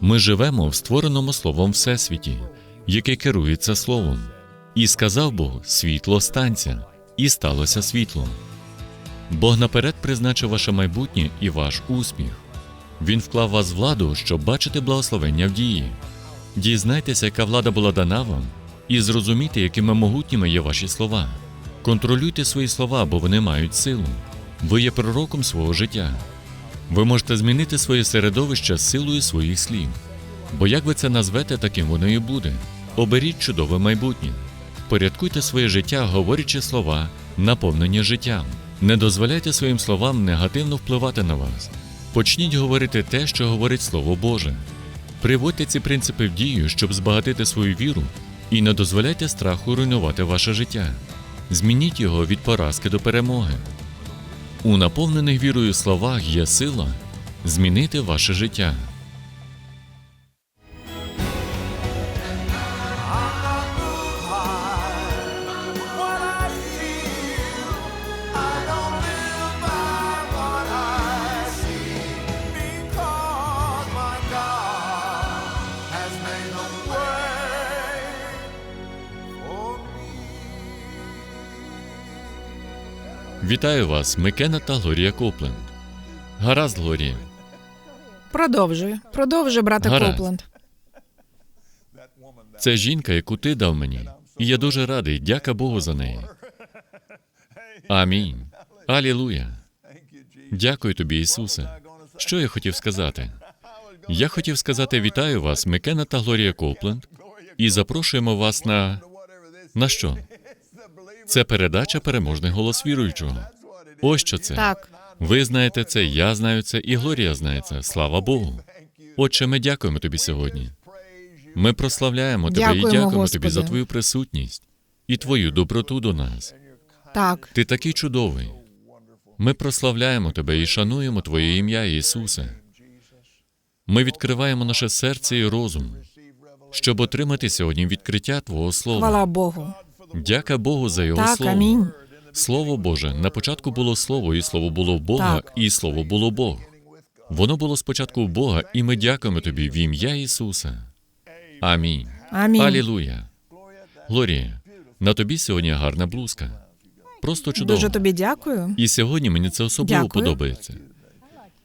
Ми живемо в створеному словом Всесвіті, яке керується словом. І сказав Бог: світло станця, і сталося світло. Бог наперед призначив ваше майбутнє і ваш успіх. Він вклав вас в владу, щоб бачити благословення в дії. Дізнайтеся, яка влада була дана вам, і зрозумійте, якими могутніми є ваші слова. Контролюйте свої слова, бо вони мають силу. Ви є пророком свого життя. Ви можете змінити своє середовище силою своїх слів. Бо як ви це назвете, таким воно і буде. Оберіть чудове майбутнє. Порядкуйте своє життя, говорячи слова, наповнені життям. Не дозволяйте своїм словам негативно впливати на вас. Почніть говорити те, що говорить Слово Боже. Приводьте ці принципи в дію, щоб збагатити свою віру, і не дозволяйте страху руйнувати ваше життя. Змініть його від поразки до перемоги. У наповнених вірою словах є сила змінити ваше життя. Вітаю вас, Микена та Глорія Копленд. Гаразд, Глорія. Продовжуй. Продовжуй, брате Гаразд. Копленд. Це жінка, яку ти дав мені. І я дуже радий. Дяка Богу за неї. Амінь. Алілуя. Дякую тобі, Ісусе. Що я хотів сказати? Я хотів сказати вітаю вас, Микена та Глорія Копленд, і запрошуємо вас на. На що? Це передача переможний голос віруючого. Ось що це. Так, Ви знаєте це, я знаю це, і Глорія знає це. Слава Богу. Отче, ми дякуємо тобі сьогодні. Ми прославляємо тебе і Дякуємо, дякуємо тобі за твою присутність і твою доброту до нас. так. Ти такий чудовий. Ми прославляємо тебе і шануємо Твоє ім'я, Ісусе. Ми відкриваємо наше серце і розум, щоб отримати сьогодні відкриття Твого Слова. Хвала Богу. Дяка Богу за Його Так, Слово. амінь. Слово Боже, на початку було Слово, і Слово було в Бога, Так. і Слово було Бог. Воно було спочатку в Бога, і ми дякуємо тобі в ім'я Ісуса. Амінь. Амінь. Алілуя. Глорія, на тобі сьогодні гарна блузка. Просто чудово. Дуже тобі дякую. І сьогодні мені це особливо Дякую. подобається.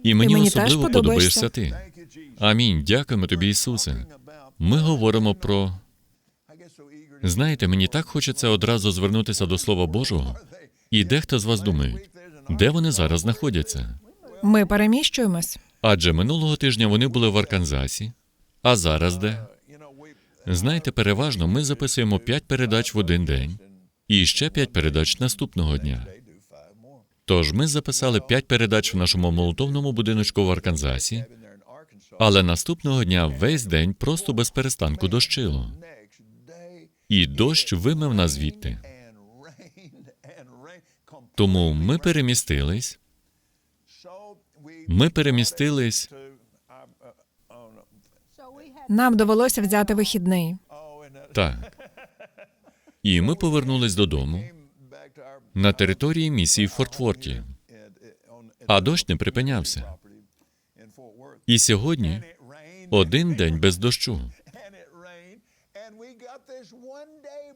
І мені, мені особливо подобаєшся ти. Амінь. Дякуємо тобі, Ісусе. Ми говоримо про. Знаєте, мені так хочеться одразу звернутися до Слова Божого. І дехто з вас думає, де вони зараз знаходяться? Ми переміщуємось. Адже минулого тижня вони були в Арканзасі, а зараз де? Знаєте, переважно ми записуємо 5 передач в один день і ще 5 передач наступного дня. Тож ми записали 5 передач в нашому молотовному будиночку в Арканзасі, але наступного дня весь день просто без перестанку дощило. І дощ вимив нас звідти. Тому ми перемістились. Ми перемістились. Нам довелося взяти вихідний. Так. І ми повернулись додому на території місії в Фортфорті. А дощ не припинявся. І сьогодні один день без дощу.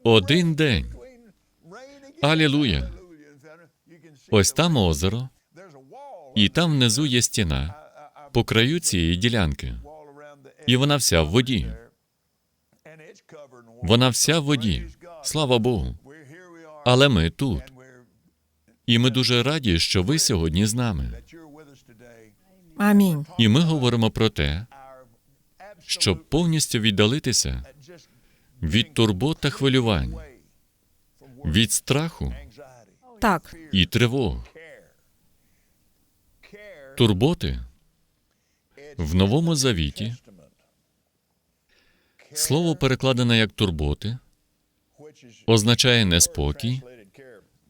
Один день. Алілуя. Ось там озеро, і там внизу є стіна по краю цієї ділянки. І вона вся в воді. Вона вся в воді. Слава Богу. Але ми тут. І ми дуже раді, що ви сьогодні з нами. Амінь. І ми говоримо про те, щоб повністю віддалитися від турбот та хвилювань, від страху Так, і тривог. Турботи в новому завіті. Слово перекладене як турботи означає неспокій,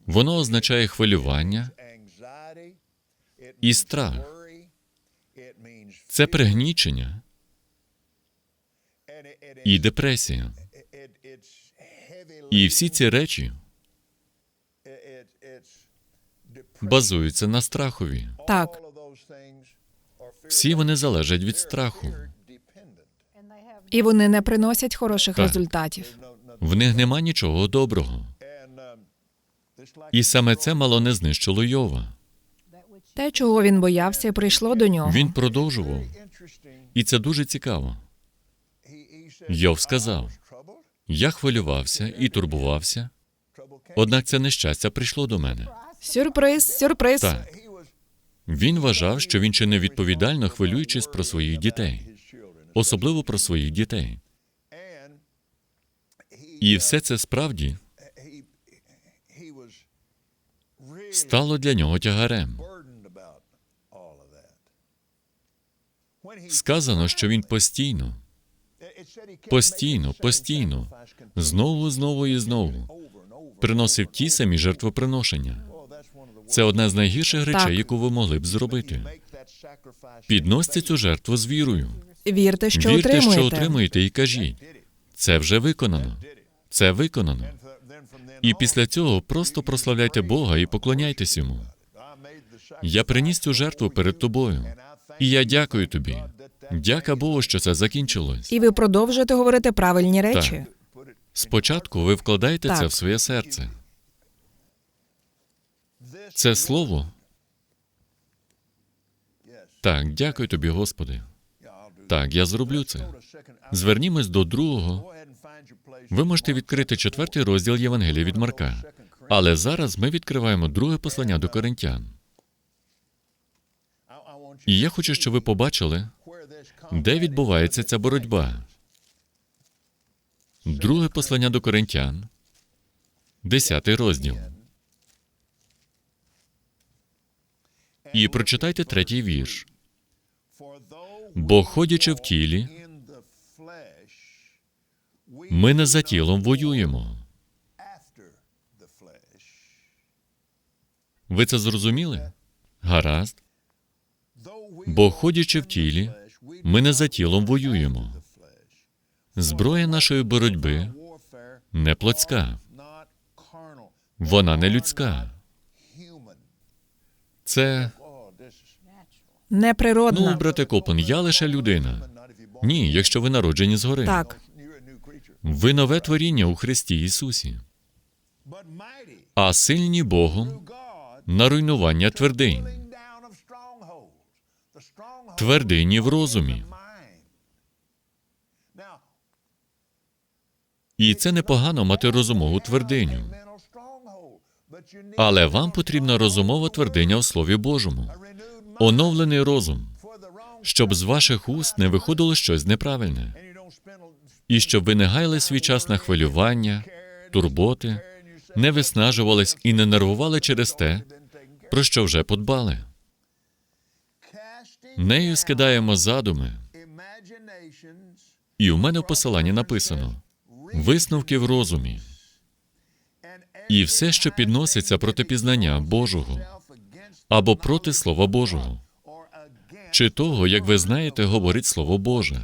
воно означає хвилювання і страх. Це пригнічення і депресія. І всі ці речі базуються на страхові. так. Всі вони залежать від страху. І вони не приносять хороших Так. результатів. В них нема нічого доброго. І саме це мало не знищило Йова. Те, чого він боявся, прийшло до нього. Він продовжував. І це дуже цікаво. Йов сказав: Я хвилювався і турбувався, однак це нещастя прийшло до мене. Сюрприз, сюрприз. Так. Він вважав, що він чинив відповідально, хвилюючись про своїх дітей, особливо про своїх дітей. І все це справді стало для нього тягарем. Сказано, що він постійно, постійно, постійно, знову, знову і знову приносив ті самі жертвоприношення. Це одна з найгірших речей, Так. яку ви могли б зробити. Підносьте цю жертву з вірою. Вірте, що Вірте, отримуєте. що отримуєте, і кажіть. Це вже виконано. Це виконано. І після цього просто прославляйте Бога і поклоняйтесь йому. Я приніс цю жертву перед тобою. І я дякую тобі. Дяка Богу, що це закінчилось. І ви продовжуєте говорити правильні речі. Спочатку ви вкладаєте Так. це в своє серце. Це слово. Так, дякую тобі, Господи. Так, я зроблю це. Звернімось до другого. Ви можете відкрити четвертий розділ Євангелія від Марка. Але зараз ми відкриваємо друге послання до коринтян. І я хочу, щоб ви побачили, де відбувається ця боротьба. Друге послання до коринтян, десятий розділ. І прочитайте третій вірш. Бо ходячи в тілі, ми не за тілом воюємо. Ви це зрозуміли? Гаразд. Бо ходячи в тілі, ми не за тілом воюємо. Зброя нашої боротьби не плотська, вона не людська. Це Неприродна. ну, брате Копен, я лише людина. Ні, якщо ви народжені згори. Так. Ви нове творіння у Христі Ісусі, а сильні Богом на руйнування твердинь. Твердині в розумі. І це непогано мати розумову твердиню. Але вам потрібна розумова твердиня у Слові Божому, оновлений розум, щоб з ваших уст не виходило щось неправильне, і щоб ви не гаяли свій час на хвилювання, турботи, не виснажувались і не нервували через те, про що вже подбали. Нею скидаємо задуми, і в мене в посиланні написано висновки в розумі, і все, що підноситься проти пізнання Божого або проти Слова Божого, чи того, як ви знаєте, говорить Слово Боже,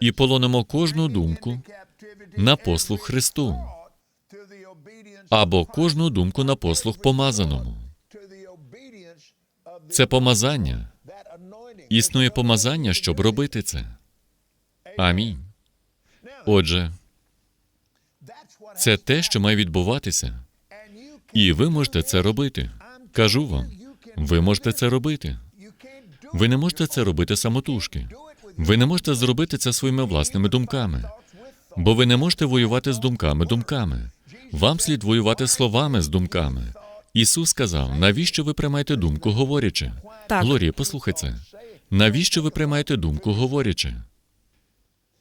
і полонимо кожну думку на послух Христу, або кожну думку на послух помазаному. Це помазання. Існує помазання, щоб робити це. Амінь. Отже, це те, що має відбуватися, і ви можете це робити. Кажу вам, ви можете це робити. Ви не можете це робити самотужки. Ви не можете зробити це своїми власними думками, бо ви не можете воювати з думками думками. Вам слід воювати словами з думками. Ісус сказав: навіщо ви приймаєте думку, говорячи? Так. Глорія, послухай це. Навіщо ви приймаєте думку, говорячи?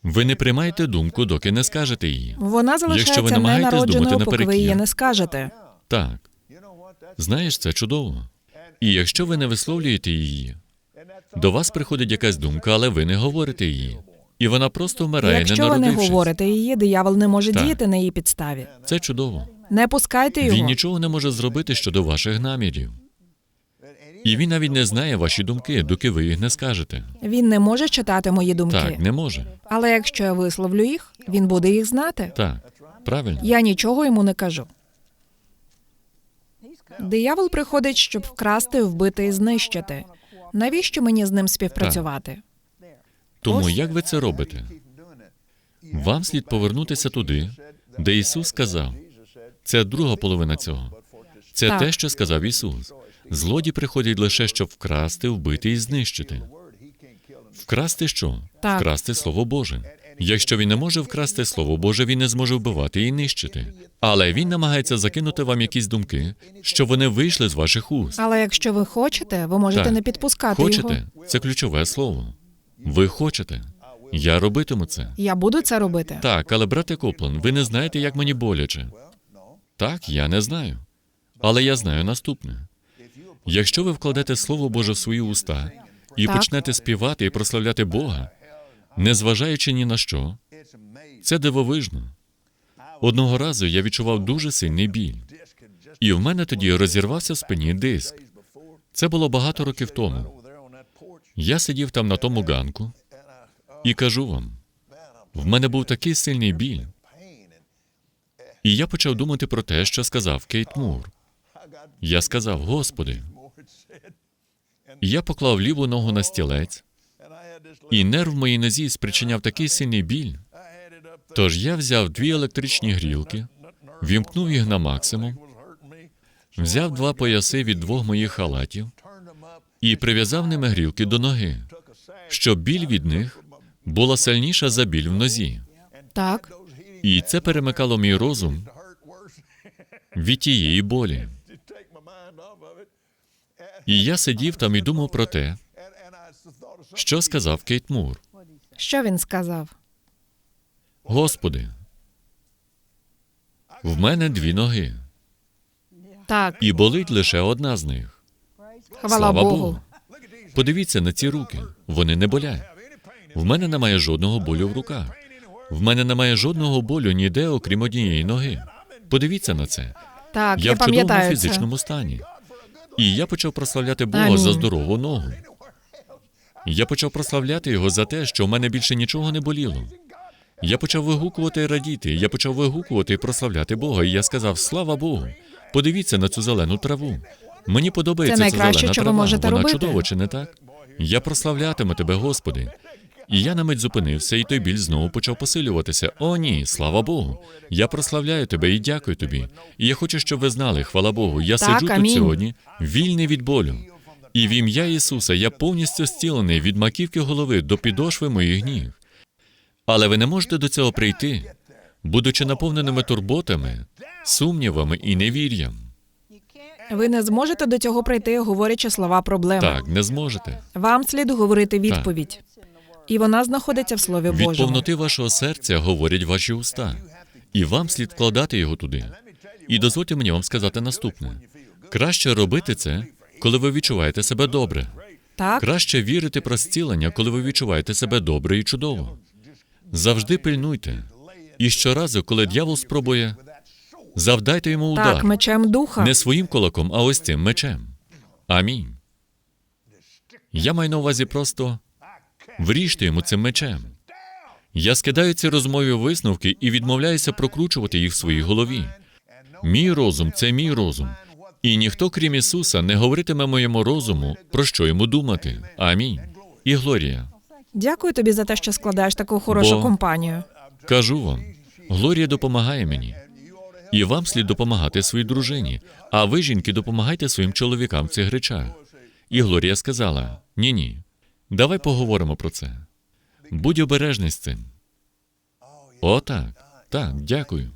Ви не приймаєте думку, доки не скажете її. Вона Якщо ви залишається намагаєтесь думати ненародженою, поки ви наперекір. її не скажете. Так. Знаєш, це чудово. І якщо ви не висловлюєте її, до вас приходить якась думка, але ви не говорите її. І вона просто вмирає, не Якщо ви не народившись. говорите її, диявол не може Так. діяти на її підставі. Це чудово. Не пускайте його. Він нічого не може зробити щодо ваших намірів. І він навіть не знає ваші думки, доки ви їх не скажете. Він не може читати мої думки. Так, не може. Але якщо я висловлю їх, він буде їх знати. Так, правильно. Я нічого йому не кажу. Диявол приходить, щоб вкрасти, вбити і знищити. Навіщо мені з ним співпрацювати? Тому як ви це робите? Вам слід повернутися туди, де Ісус сказав. Це друга половина цього. Це Так. те, що сказав Ісус. Злодій приходять лише, щоб вкрасти, вбити і знищити. Вкрасти що? Так. Вкрасти Слово Боже. Якщо він не може вкрасти Слово Боже, він не зможе вбивати і нищити. Але він намагається закинути вам якісь думки, що вони вийшли з ваших уст. Але якщо ви хочете, ви можете Так. не підпускати Хочете? його. Це ключове слово. Ви хочете. Я робитиму це. Я буду це робити. Так, але брате Коплан, ви не знаєте, як мені боляче. Так, я не знаю. Але я знаю наступне: якщо ви вкладете Слово Боже в свої уста і Так. почнете співати і прославляти Бога, незважаючи ні на що, це дивовижно. Одного разу я відчував дуже сильний біль, і в мене тоді розірвався в спині диск. Це було багато років тому. Я сидів там на тому ганку і кажу вам: в мене був такий сильний біль. І я почав думати про те, що сказав Кейт Мур. Я сказав: Господи, І я поклав ліву ногу на стілець, і нерв в моїй нозі спричиняв такий сильний біль. Тож я взяв дві електричні грілки, вімкнув їх на максимум, взяв два пояси від двох моїх халатів і прив'язав ними грілки до ноги, щоб біль від них була сильніша за біль в нозі. Так, І це перемикало мій розум від тієї болі. І я сидів там і думав про те, що сказав Кейт Мур. що він сказав? Господи, в мене дві ноги, Так, і болить лише одна з них. хвала Слава Богу. Богу. Подивіться на ці руки. Вони не болять. В мене немає жодного болю в руках. В мене немає жодного болю ніде, окрім однієї ноги. Подивіться на це. Так, Я я в чудовому це. фізичному стані. І я почав прославляти Бога Амінь. за здорову ногу. Я почав прославляти його за те, що в мене більше нічого не боліло. Я почав вигукувати і радіти. Я почав вигукувати і прославляти Бога. І я сказав: Слава Богу! Подивіться на цю зелену траву. Мені подобається Це ця зелена що ви трава. можете Вона робити. чудова, чи не так? Я прославлятиму тебе, Господи. І я на мить зупинився, і той біль знову почав посилюватися. О, ні, слава Богу. Я прославляю тебе і дякую тобі. І я хочу, щоб ви знали, хвала Богу. Я Так, сиджу тут сьогодні, вільний від болю. І в ім'я Ісуса я повністю зцілений від маківки голови до підошви моїх ніг. Але ви не можете до цього прийти, будучи наповненими турботами, сумнівами і невір'ям. Ви не зможете до цього прийти, говорячи слова проблеми. Так, не зможете. Вам слід говорити відповідь. І вона знаходиться в Слові Від повноти вашого серця говорять ваші уста, і вам слід вкладати його туди. І дозвольте мені вам сказати наступне: краще робити це, коли ви відчуваєте себе добре. Так, Краще вірити про зцілення, коли ви відчуваєте себе добре і чудово. Завжди пильнуйте. І щоразу, коли дьявол спробує, завдайте йому удар так, мечем духа. не своїм кулаком, а ось цим мечем. Амінь. Я маю на увазі просто вріжте йому цим мечем. Я скидаю ці розмові висновки і відмовляюся прокручувати їх в своїй голові. Мій розум це мій розум. І ніхто, крім Ісуса, не говоритиме моєму розуму, про що йому думати. Амінь. І Глорія. Дякую тобі за те, що складаєш таку хорошу Бо- компанію. Кажу вам, Глорія допомагає мені. І вам слід допомагати своїй дружині, а ви, жінки, допомагайте своїм чоловікам в цих речах. І Глорія сказала: ні, ні, давай поговоримо про це. Будь обережний з цим. О, так, так, дякую.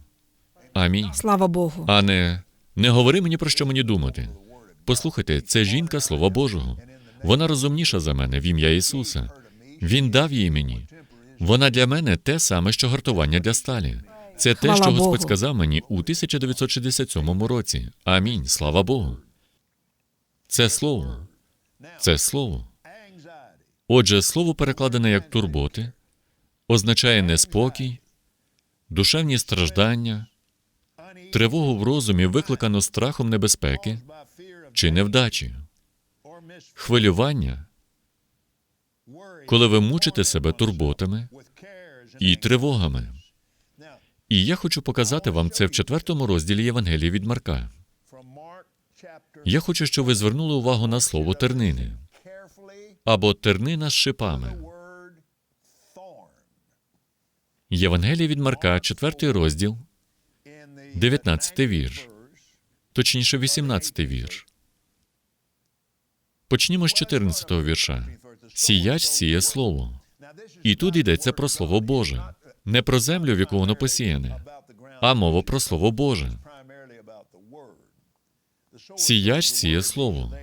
Амінь. Слава Богу. А не, не говори мені про що мені думати. Послухайте, це жінка Слова Божого. Вона розумніша за мене в ім'я Ісуса. Він дав її мені. Вона для мене те саме, що гартування для сталі. Це те, Хвала що Господь Богу. сказав мені у 1967 році. Амінь. Слава Богу. Це слово. Це слово. Отже, слово перекладене як турботи, означає неспокій, душевні страждання, тривогу в розумі, викликану страхом небезпеки чи невдачі, хвилювання, коли ви мучите себе турботами і тривогами. І я хочу показати вам це в четвертому розділі Євангелії від Марка. Я хочу, щоб ви звернули увагу на слово тернини або тернина з шипами. Євангелія від Марка, 4 розділ, 19 вірш, точніше 18 вірш. Почнімо з 14 вірша. Сіяч сіє слово. І тут йдеться про слово Боже, не про землю, в яку воно посіяне, а мова про слово Боже. Сіяч сіє слово.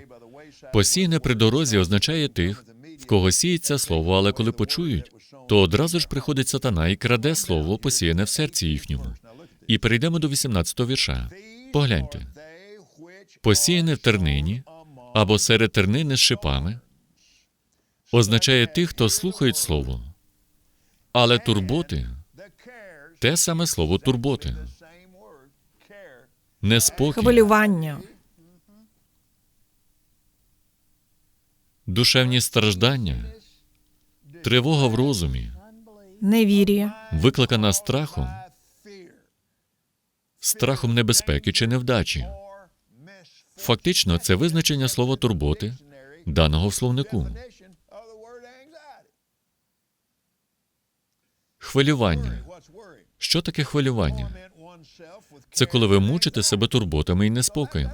Посіяне при дорозі означає тих, в кого сіється слово, але коли почують, то одразу ж приходить сатана і краде слово, посіяне в серці їхньому. І перейдемо до 18-го вірша. Погляньте. Посіяне в тернині або серед тернини з шипами означає тих, хто слухають слово. Але турботи те саме слово турботи, неспокій, Хвилювання, душевні страждання, тривога в розумі, невір'я, викликана страхом, страхом небезпеки чи невдачі. Фактично, це визначення слова турботи, даного в словнику. Хвилювання. Що таке хвилювання? Це коли ви мучите себе турботами і неспокоєм.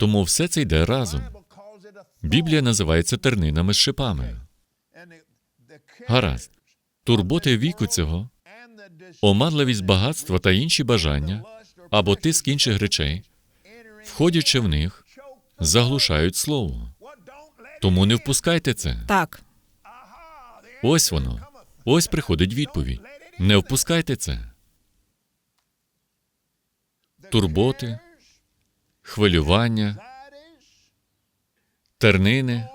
Тому все це йде разом. Біблія називається тернинами з шипами. Гаразд. Турботи віку цього, оманливість багатства та інші бажання або тиск інших речей, входячи в них, заглушають слово. Тому не впускайте це. так, Ось воно. Ось приходить відповідь. Не впускайте це. Турботи, хвилювання, тернини,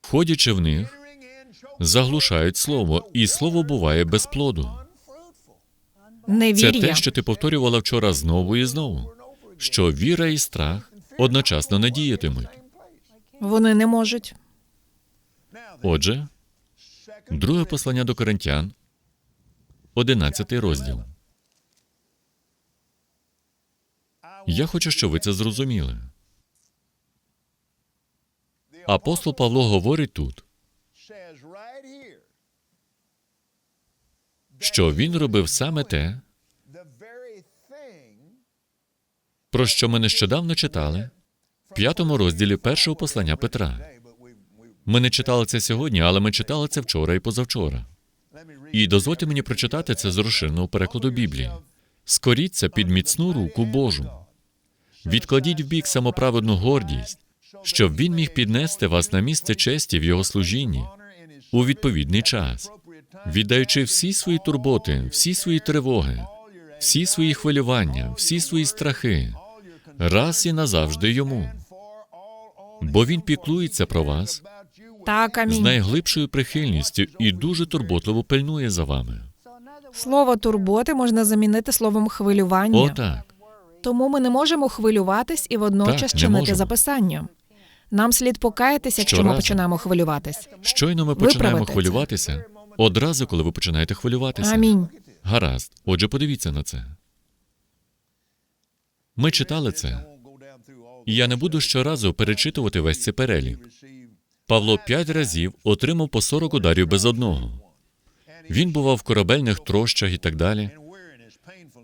входячи в них, заглушають слово, і слово буває без плоду. Це те, що ти повторювала вчора знову і знову, що віра і страх одночасно не діятимуть. вони не можуть. Отже, друге послання до Коринтян, 11 розділ. Я хочу, щоб ви це зрозуміли. Апостол Павло говорить тут, що він робив саме те, про що ми нещодавно читали в п'ятому розділі першого послання Петра. Ми не читали це сьогодні, але ми читали це вчора і позавчора. І дозвольте мені прочитати це з розширеного перекладу Біблії. Скоріться під міцну руку Божу. Відкладіть в бік самоправедну гордість, щоб він міг піднести вас на місце честі в його служінні у відповідний час, віддаючи всі свої турботи, всі свої тривоги, всі свої хвилювання, всі свої страхи, раз і назавжди йому. Бо він піклується про вас Так, з найглибшою прихильністю і дуже турботливо пильнує за вами. Слово турботи можна замінити словом хвилювання. Отак. Тому ми не можемо хвилюватись і водночас Так, чинити записання. Нам слід покаятись, якщо ми починаємо хвилюватись. Щойно ми починаємо Виправити хвилюватися. Одразу, коли ви починаєте хвилюватися. Амінь. Гаразд. Отже, подивіться на це. Ми читали це. І я не буду щоразу перечитувати весь цей перелік. Павло п'ять разів отримав по 40 ударів без одного. Він бував в корабельних трощах і так далі.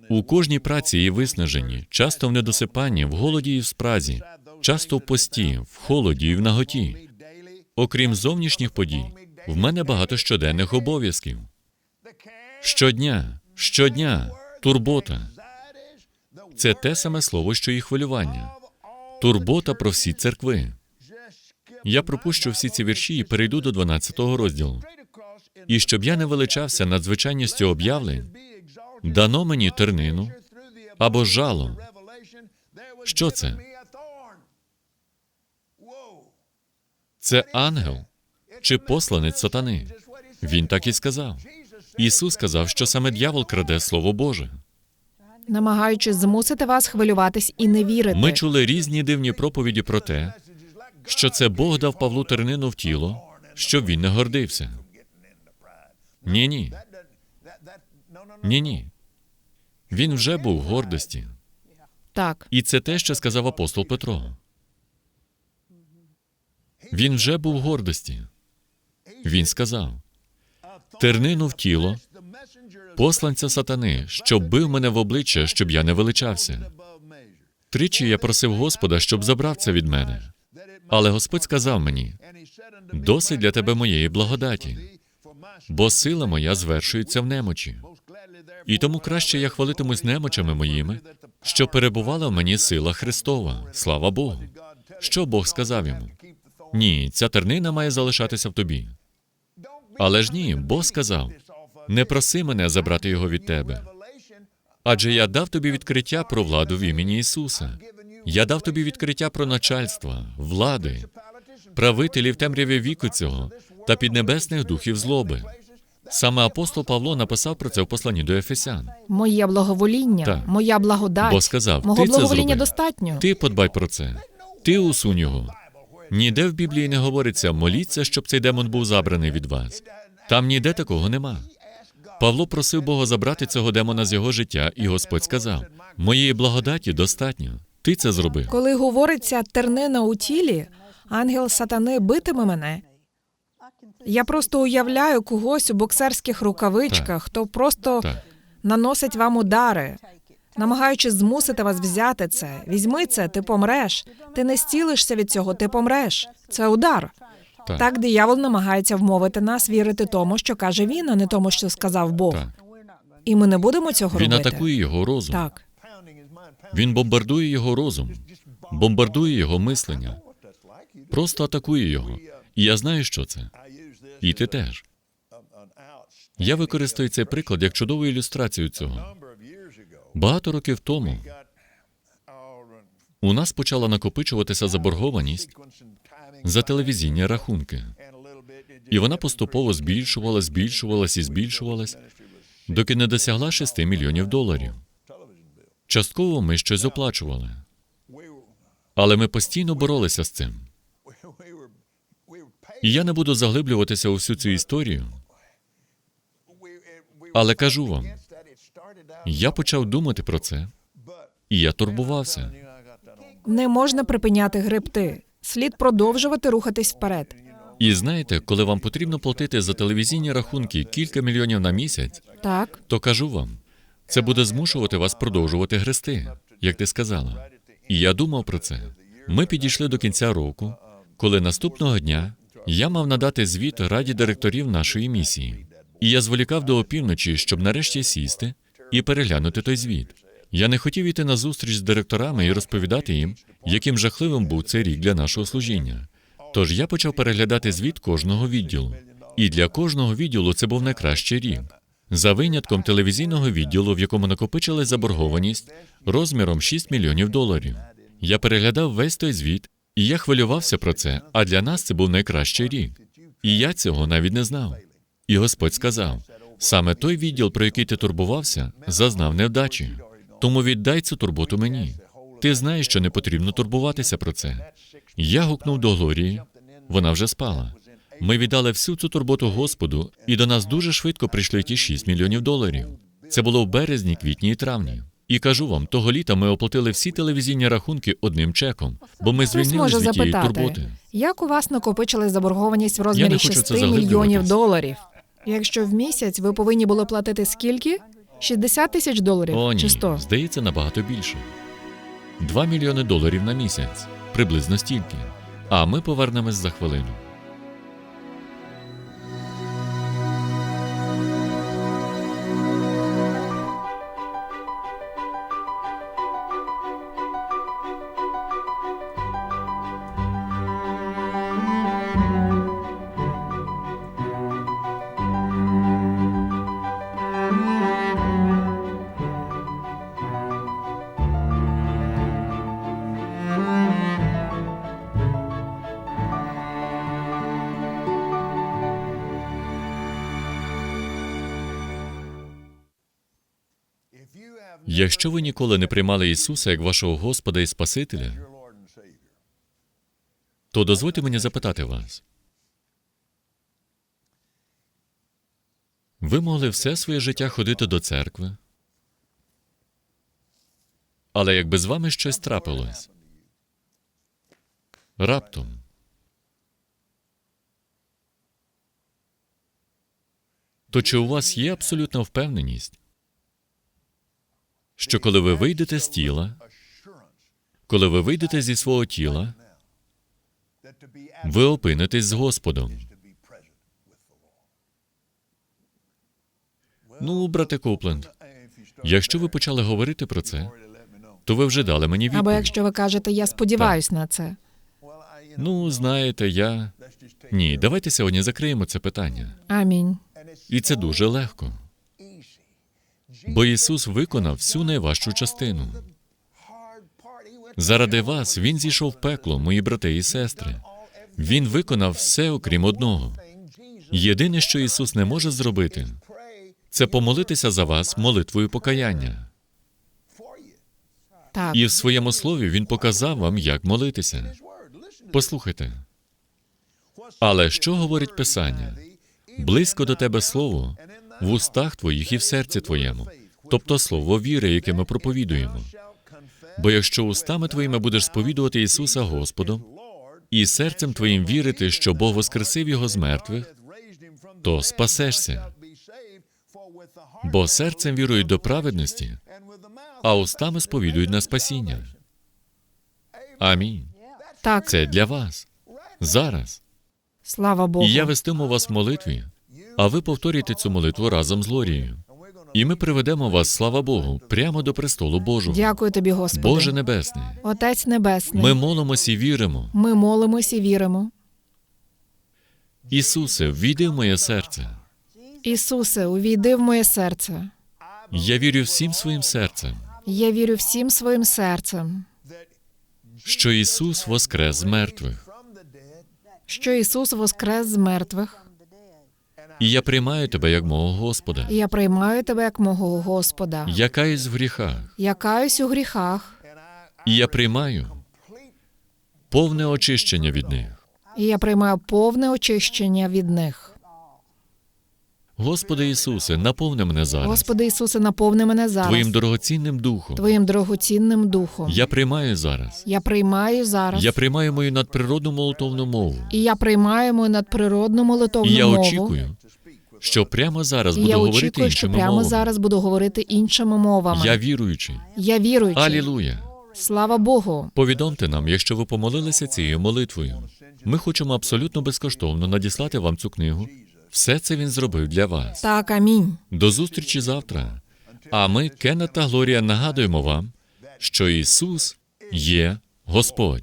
У кожній праці і виснаженні, часто в недосипанні, в голоді і в спразі, часто в пості, в холоді і в наготі. Окрім зовнішніх подій, в мене багато щоденних обов'язків. Щодня, щодня, турбота. Це те саме слово, що і хвилювання. Турбота про всі церкви. Я пропущу всі ці вірші і перейду до 12 розділу. І щоб я не величався надзвичайністю об'явлень, дано мені тернину або жало. Що це? Це ангел чи посланець сатани. Він так і сказав. Ісус сказав, що саме дьявол краде Слово Боже. Намагаючись змусити вас хвилюватись і не вірити. Ми чули різні дивні проповіді про те, що це Бог дав Павлу тернину в тіло, щоб він не гордився. Ні, ні. Ні, ні. Він вже був в гордості. Так, І це те, що сказав апостол Петро. Він вже був в гордості. Він сказав: тернину в тіло, посланця сатани, щоб бив мене в обличчя, щоб я не величався. Тричі я просив Господа, щоб забрав це від мене. Але Господь сказав мені: досить для тебе моєї благодаті, бо сила моя звершується в немочі. І тому краще я хвалитимусь немочами моїми, що перебувала в мені сила Христова. Слава Богу. Що Бог сказав йому? Ні, ця тернина має залишатися в тобі. Але ж ні, Бог сказав: не проси мене забрати його від тебе. Адже я дав тобі відкриття про владу в імені Ісуса. Я дав тобі відкриття про начальства, влади, правителів темряві віку цього та піднебесних духів злоби. Саме апостол Павло написав про це в посланні до Ефесян. Моє благовоління, Так. моя благодать. Бо сказав, Мого ти це благовоління зроби. достатньо. Ти подбай про це. Ти усунь його. Ніде в Біблії не говориться моліться, щоб цей демон був забраний від вас. Там ніде такого нема. Павло просив Бога забрати цього демона з його життя, і Господь сказав: Моєї благодаті достатньо. Ти це зробив. Коли говориться тернина у тілі, ангел сатани битиме мене. Я просто уявляю когось у боксерських рукавичках, хто просто Так. наносить вам удари, намагаючись змусити вас взяти це. Візьми це, ти помреш. Ти не стілишся від цього, ти помреш. Це удар. Так. Так диявол намагається вмовити нас вірити тому, що каже він, а не тому, що сказав Бог. Так. І ми не будемо цього Він робити. атакує його розум. Так. Він бомбардує його розум, бомбардує його мислення. Просто атакує його. І я знаю, що це. І ти теж. Я використаю цей приклад як чудову ілюстрацію цього. Багато років тому у нас почала накопичуватися заборгованість за телевізійні рахунки. І вона поступово збільшувалась, збільшувалась і збільшувалась, доки не досягла 6 мільйонів доларів. Частково ми щось оплачували, але ми постійно боролися з цим. І я не буду заглиблюватися у всю цю історію, але кажу вам, я почав думати про це, і я турбувався. Не можна припиняти гребти. Слід продовжувати рухатись вперед. І знаєте, коли вам потрібно платити за телевізійні рахунки кілька мільйонів на місяць, Так, то кажу вам, це буде змушувати вас продовжувати грести, як ти сказала. І я думав про це. Ми підійшли до кінця року, коли наступного дня я мав надати звіт раді директорів нашої місії. І я зволікав до опівночі, щоб нарешті сісти і переглянути той звіт. Я не хотів іти на зустріч з директорами і розповідати їм, яким жахливим був цей рік для нашого служіння. Тож я почав переглядати звіт кожного відділу. І для кожного відділу це був найкращий рік. За винятком телевізійного відділу, в якому накопичилась заборгованість розміром 6 мільйонів доларів. Я переглядав весь той звіт, і я хвилювався про це, а для нас це був найкращий рік. І я цього навіть не знав. І Господь сказав: саме той відділ, про який ти турбувався, зазнав невдачі. Тому віддай цю турботу мені. Ти знаєш, що не потрібно турбуватися про це. Я гукнув до Глорії, вона вже спала. Ми віддали всю цю турботу Господу, і до нас дуже швидко прийшли ті 6 мільйонів доларів. Це було в березні, квітні і травні. І кажу вам, того літа ми оплатили всі телевізійні рахунки одним чеком, бо ми звільнилися від тієї турботи. як у вас накопичилась заборгованість в розмірі 6 мільйонів доларів? Якщо в місяць ви повинні були платити скільки? 60 тисяч доларів О, чи ні, 100? здається, набагато більше. 2 мільйони доларів на місяць, приблизно стільки. А ми повернемось за хвилину. Якщо ви ніколи не приймали Ісуса як вашого Господа і Спасителя, то дозвольте мені запитати вас. Ви могли все своє життя ходити до церкви, але якби з вами щось трапилось, раптом, То чи у вас є абсолютна впевненість, що коли ви вийдете з тіла, коли ви вийдете зі свого тіла, ви опинитесь з Господом? Ну, брате Копленд, якщо ви почали говорити про це, то ви вже дали мені Або якщо ви кажете, я сподіваюсь на це. Ну, знаєте, я. Ні, давайте сьогодні закриємо це питання. Амінь. І це дуже легко. Бо Ісус виконав всю найважчу частину. Заради вас Він зійшов в пекло, мої брати і сестри. Він виконав все, окрім одного. Єдине, що Ісус не може зробити, це помолитися за вас молитвою покаяння. Так. І в своєму слові Він показав вам, як молитися. Послухайте. Але що говорить Писання? Близько до тебе слово в устах твоїх і в серці твоєму, тобто слово віри, яке ми проповідуємо. Бо якщо устами твоїми будеш сповідувати Ісуса Господом, і серцем твоїм вірити, що Бог воскресив його з мертвих, то спасешся. Бо серцем вірують до праведності, а устами сповідують на спасіння. Амінь. Так, Це для вас. Зараз. слава Богу. І я вестиму вас в молитві, а ви повторюєте цю молитву разом з Лорією. І ми приведемо вас, слава Богу, прямо до престолу Божого. Дякую тобі, Господи. Боже Небесний. Отець Небесний. Ми молимось і віримо. Ми молимось і віримо. Ісусе, війди в моє серце. Ісусе, увійди в моє серце. Я вірю всім своїм серцем, Я вірю всім своїм серцем, що Ісус воскрес з мертвих. що Ісус воскрес з мертвих, І я приймаю тебе як мого Господа. і я приймаю тебе як мого Господа. Я каюсь в гріхах, Я каюсь у гріхах, і я приймаю повне очищення від них. і я приймаю повне очищення від них. Господи Ісусе, наповни мене зараз Господи Ісусе, наповни мене зараз Твоїм дорогоцінним духом. Твоїм дорогоцінним духом. Я приймаю зараз. Я приймаю зараз. Я приймаю мою надприродну молитовну мову. І я приймаю мою надприродну молитовну І я мову. очікую, що прямо зараз буду я говорити очікую, що іншими прямо мовами. зараз буду говорити іншими мовами. Я віруючий. Я віруючий. Алілуя. Слава Богу. Повідомте нам, якщо ви помолилися цією молитвою. Ми хочемо абсолютно безкоштовно надіслати вам цю книгу. Все це він зробив для вас. Так, амінь. До зустрічі завтра. А ми, Кеннет та Глорія, нагадуємо вам, що Ісус є Господь.